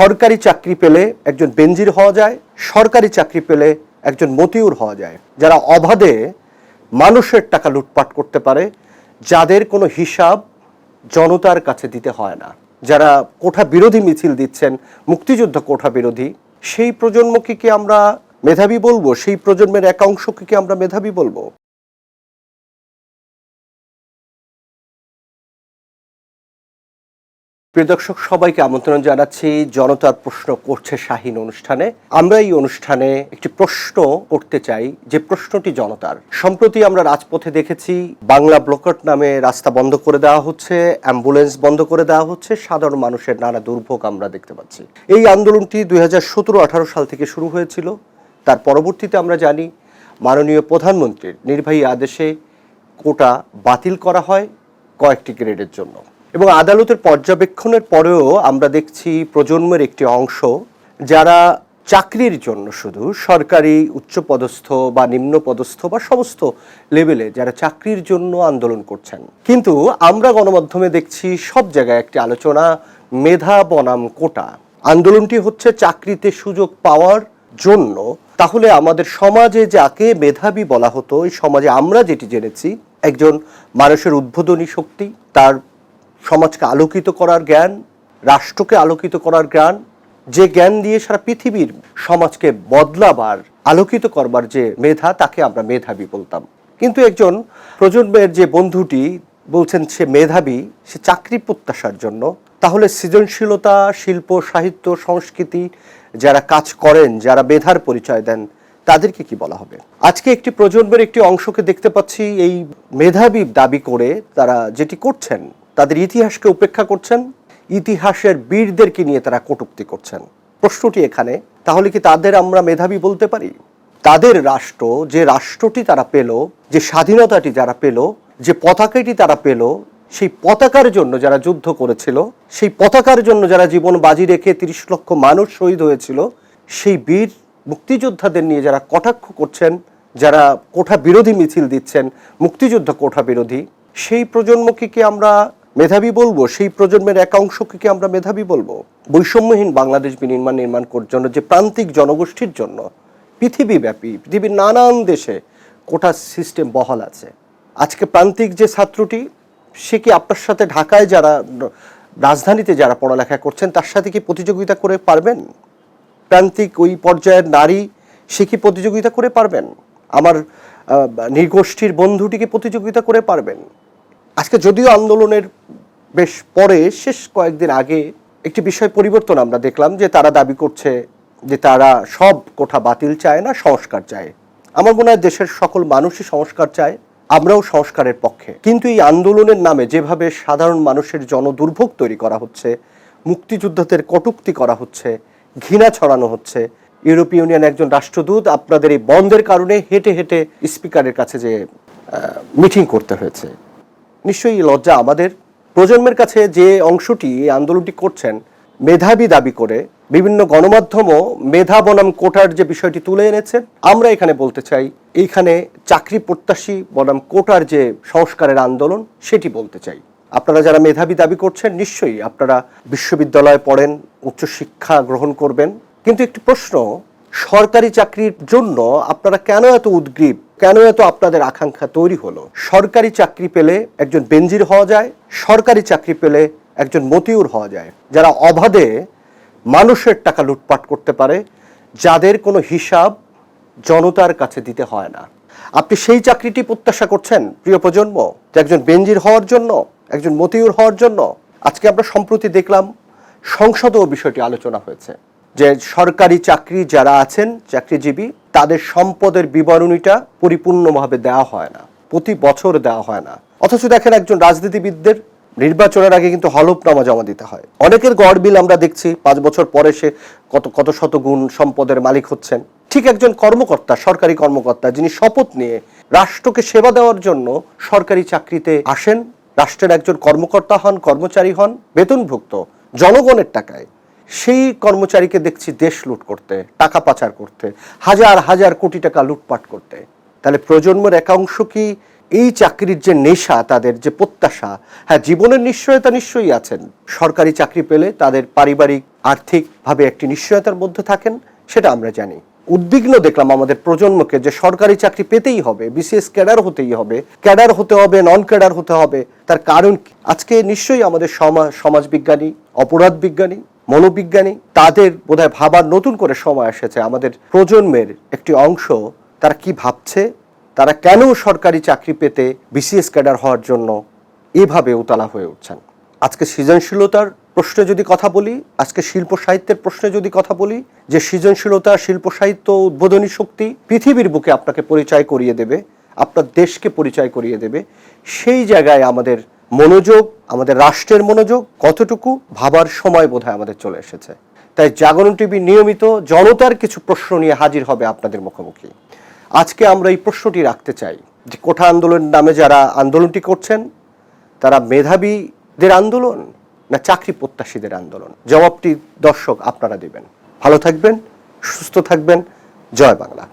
সরকারি চাকরি পেলে একজন বেঞ্জির হওয়া যায়, সরকারি চাকরি পেলে একজন মতিউর হওয়া যায়। যারা অবাধে মানুষের টাকা লুটপাট করতে পারে, যাদের কোনো হিসাব জনতার কাছে দিতে হয় না। যারা কোঠা বিরোধী মিছিল দিচ্ছেন, মুক্তিযুদ্ধ কোঠা বিরোধী, সেই প্রজন্মকে কি আমরা মেধাবী বলব? সেই প্রজন্মের এক অংশকে কি আমরা মেধাবী বলব? প্রিয় দর্শক, সবাইকে আমন্ত্রণ জানাচ্ছি। জনতার প্রশ্ন করছে শাহীন অনুষ্ঠানে। আমরা এই অনুষ্ঠানে একটি প্রশ্ন করতে চাই, যে প্রশ্নটি জনতার। সম্প্রতি আমরা রাজপথে দেখেছি, বাংলা ব্লকট নামে রাস্তা বন্ধ করে দেওয়া হচ্ছে, অ্যাম্বুলেন্স বন্ধ করে দেওয়া হচ্ছে, সাধারণ মানুষের নানা দুর্ভোগ আমরা দেখতে পাচ্ছি। এই আন্দোলনটি দুই হাজার সতেরো আঠারো সাল থেকে শুরু হয়েছিল। তার পরবর্তীতে আমরা জানি, মাননীয় প্রধানমন্ত্রীর নির্বাহী আদেশে কোটা বাতিল করা হয় কয়েকটি গ্রেডের জন্য। এবং আদালতের পর্যবেক্ষণের পরেও আমরা দেখছি প্রজন্মের একটি অংশ যারা চাকরির জন্য শুধু সরকারি উচ্চপদস্থ বা নিম্নপদস্থ বা সমস্ত লেভেলে যারা চাকরির জন্য আন্দোলন করছেন। কিন্তু আমরা গণমাধ্যমে দেখছি সব জায়গায় একটি আলোচনা, মেধা বনাম কোটা। আন্দোলনটি হচ্ছে চাকরিতে সুযোগ পাওয়ার জন্য। তাহলে আমাদের সমাজে যাকে মেধাবী বলা হতো, এই সমাজে আমরা যেটি জেনেছি, একজন মানুষের উদ্বোধনী শক্তি, তার সমাজকে আলোকিত করার জ্ঞান, রাষ্ট্রকে আলোকিত করার জ্ঞান, যে জ্ঞান দিয়ে সারা পৃথিবীর সমাজকে বদলাবার, আলোকিত করবার যে মেধা, তাকে আমরা মেধাবী বলতাম। কিন্তু একজন প্রজন্মের যে বন্ধুটি বলছেন সে মেধাবী, সে চাকরি প্রত্যাশার জন্য, তাহলে সৃজনশীলতা, শিল্প, সাহিত্য, সংস্কৃতি যারা কাজ করেন, যারা মেধার পরিচয় দেন, তাদেরকে কি বলা হবে? আজকে একটি প্রজন্মের একটি অংশকে দেখতে পাচ্ছি, এই মেধাবী দাবি করে তারা যেটি করছেন তাদের ইতিহাসকে উপেক্ষা করছেন, ইতিহাসের বীরদেরকে নিয়ে তারা কটূক্তি করছেন। প্রশ্নটি এখানে, তাহলে কি তাদের আমরা মেধাবী বলতে পারি? তাদের রাষ্ট্র যে রাষ্ট্রটি তারা পেল, যে স্বাধীনতাটি যারা পেল, যে পতাকাটি তারা পেল, সেই পতাকার জন্য যারা যুদ্ধ করেছিল, সেই পতাকার জন্য যারা জীবন বাজি রেখে তিরিশ লক্ষ মানুষ শহীদ হয়েছিল, সেই বীর মুক্তিযোদ্ধাদের নিয়ে যারা কটাক্ষ করছেন, যারা কোঠা বিরোধী মিছিল দিচ্ছেন, মুক্তিযুদ্ধ কোঠা বিরোধী, সেই প্রজন্মকে কি আমরা মেধাবী বলব সেই প্রজন্মের এক অংশকে কি আমরা মেধাবী বলব। বৈষম্যহীন বাংলাদেশ বিনির্মাণ নির্মাণ করার জন্য যে প্রান্তিক জনগোষ্ঠীর জন্য পৃথিবীব্যাপী পৃথিবীর নানান দেশে কোটা সিস্টেম বহাল আছে। আজকে প্রান্তিক যে ছাত্রটি সে কি আপনার সাথে ঢাকায় যারা রাজধানীতে যারা পড়ালেখা করছেন তার সাথে কি প্রতিযোগিতা করে পারবেন? প্রান্তিক ওই পর্যায়ের নারী সে কি প্রতিযোগিতা করে পারবেন? আমার আহ, নৃগোষ্ঠীর বন্ধুটিকে প্রতিযোগিতা করে পারবেন? আজকে যদিও আন্দোলনের বেশ পরে, শেষ কয়েকদিন আগে একটি বিষয় পরিবর্তন আমরা দেখলাম যে তারা দাবি করছে যে তারা সব কোঠা বাতিল চায় না, সংস্কার চায়। আমার মনে হয় দেশের সকল মানুষই সংস্কার চায়, আমরাও সংস্কারের পক্ষে। কিন্তু এই আন্দোলনের নামে যেভাবে সাধারণ মানুষের জনদুর্ভোগ তৈরি করা হচ্ছে, মুক্তিযোদ্ধাদের কটুক্তি করা হচ্ছে, ঘৃণা ছড়ানো হচ্ছে, ইউরোপীয় ইউনিয়ন একজন রাষ্ট্রদূত আপনাদের এই বন্ধের কারণে হেঁটে হেঁটে স্পিকারের কাছে যে মিটিং করতে হয়েছে। নিশ্চয়ই লজ্জা আমাদের প্রজন্মের কাছে যে অংশটি আন্দোলনটি করছেন, মেধাবী দাবি করে বিভিন্ন গণমাধ্যমও মেধা বনাম কোটার যে বিষয়টি তুলে এনেছেন, আমরা এখানে বলতে চাই, এইখানে চাকরি প্রত্যাশী বনাম কোটার যে সংস্কারের আন্দোলন, সেটি বলতে চাই। আপনারা যারা মেধাবী দাবি করছেন, নিশ্চয়ই আপনারা বিশ্ববিদ্যালয়ে পড়েন, উচ্চশিক্ষা গ্রহণ করবেন। কিন্তু একটি প্রশ্ন, সরকারি চাকরির জন্য আপনারা কেন এত উদ্গ্রীব? কেন এত আপনাদের আকাঙ্ক্ষা তৈরি হলো? সরকারি চাকরি পেলে একজন বেঞ্জির হওয়া যায়, সরকারি চাকরি পেলে একজন মতিউর হওয়া যায়। যারা অবাধে মানুষের টাকা লুটপাট করতে পারে, যাদের কোনো হিসাব জনতার কাছে দিতে হয় না। আপনি সেই চাকরিটি প্রত্যাশা করছেন, প্রিয় প্রজন্ম? যে একজন বেঞ্জির হওয়ার জন্য, একজন মতিউর হওয়ার জন্য? আজকে আমরা সম্প্রতি দেখলাম, সংসদেও বিষয়টি আলোচনা হয়েছে। যে সরকারি চাকরি যারা আছেন, চাকরিজীবী, তাদের সম্পদের বিবরণীটা পরিপূর্ণভাবে দেওয়া হয় না। প্রতি বছর দেওয়া হয় না। অথচ দেখেন একজন রাজনীতিবিদদের নির্বাচনের আগে কিন্তু হলফনামা জমা দিতে হয়। অনেকের গড় বিল আমরা দেখছি, পাঁচ বছর পরে সে কত কত শত গুণ সম্পদের মালিক হচ্ছেন। ঠিক একজন কর্মকর্তা, সরকারি কর্মকর্তা, যিনি শপথ নিয়ে রাষ্ট্রকে সেবা দেওয়ার জন্য সরকারি চাকরিতে আসেন, রাষ্ট্রের একজন কর্মকর্তা হন, কর্মচারী হন, বেতনভুক্ত, জনগণের টাকায়। সেই কর্মচারীকে দেখছি দেশ লুট করতে, টাকা পাচার করতে, হাজার হাজার কোটি টাকা লুটপাট করতে। তাহলে প্রজন্মের একাংশ কি এই চাকরির যে নেশা, তাদের যে প্রত্যাশা হ্যাঁ জীবনের নিশ্চয়তা নিশ্চয়ই আছেন। সরকারি চাকরি পেলে তাদের পারিবারিক, আর্থিকভাবে একটি নিশ্চয়তার মধ্যে থাকেন, সেটা আমরা জানি। উদ্বিগ্ন দেখলাম আমাদের প্রজন্মকে যে সরকারি চাকরি পেতেই হবে বিসিএস ক্যাডার হতেই হবে, ক্যাডার হতে হবে নন ক্যাডার হতে হবে, তার কারণ? আজকে নিশ্চয়ই আমাদের সমাজ সমাজবিজ্ঞানী অপরাধ বিজ্ঞানী মনোবিজ্ঞানী, তাদের বোধহয় ভাবার নতুন করে সময় এসেছে আমাদের প্রজন্মের একটি অংশ। তারা কি ভাবছে? তারা কেন সরকারি চাকরি পেতে বিসিএস ক্যাডার হওয়ার জন্য এভাবে উতলা হয়ে উঠছেন? আজকে সৃজনশীলতার প্রশ্নে যদি কথা বলি, আজকে শিল্প সাহিত্যের প্রশ্নে যদি কথা বলি, যে সৃজনশীলতা, শিল্প সাহিত্য উদ্বোধনী শক্তি পৃথিবীর বুকে আপনাকে পরিচয় করিয়ে দেবে, আপনার দেশকে পরিচয় করিয়ে দেবে, সেই জায়গায় আমাদের মনোযোগ, আমাদের রাষ্ট্রের মনোযোগ কতটুকু ভাবার সময় বোধহয় আমাদের চলে এসেছে। তাই জাগরণ টিভি নিয়মিত জনতার কিছু প্রশ্ন নিয়ে হাজির হবে আপনাদের মুখোমুখি। আজকে আমরা এই প্রশ্নটি রাখতে চাই যে কোঠা আন্দোলনের নামে যারা আন্দোলনটি করছেন, তারা মেধাবীদের আন্দোলন না চাকরি প্রত্যাশীদের আন্দোলন? জবাবটি দর্শক আপনারা দিবেন। ভালো থাকবেন, সুস্থ থাকবেন। জয় বাংলা।